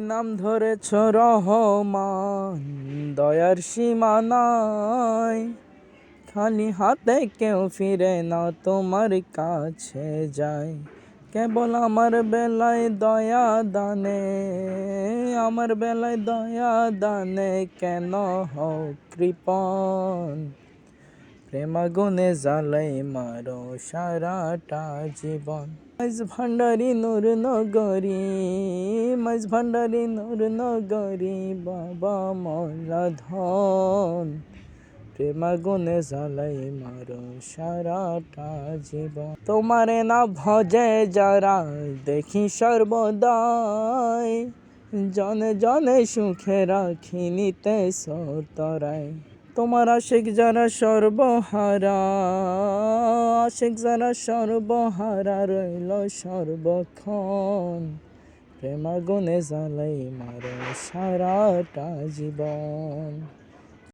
নাম ধরেছ রহমান, দয়ার সীমানায় খালি হাতে কেউ ফিরে না, তোমার কাছে যায় কেবল আমার বেলায় দয়া দানে, আমার বেলায় দয়া দানে কেন হও কৃপণ? প্রেমাগুনে জ্বালাই মারো সারাটা জীবন। মাইজ ভান্ডারি নূর নগরী মাইজ ভান্ডারি নূর নগরী, বাবা মলা ধন। প্রেমাগুনে জ্বালাই মারো সারাটা জীবন। তোমারে না ভজে যারা, দেখি সর্বদাই। জনে জনে সুখে রাখি নিতে সতরায় তোমার আশেক যারা সর্বহারা আশেক যারা সর্বহারা রইল সর্বক্ষণ। প্রেমাগুনে জ্বালাই মারো সারাটা জীবন।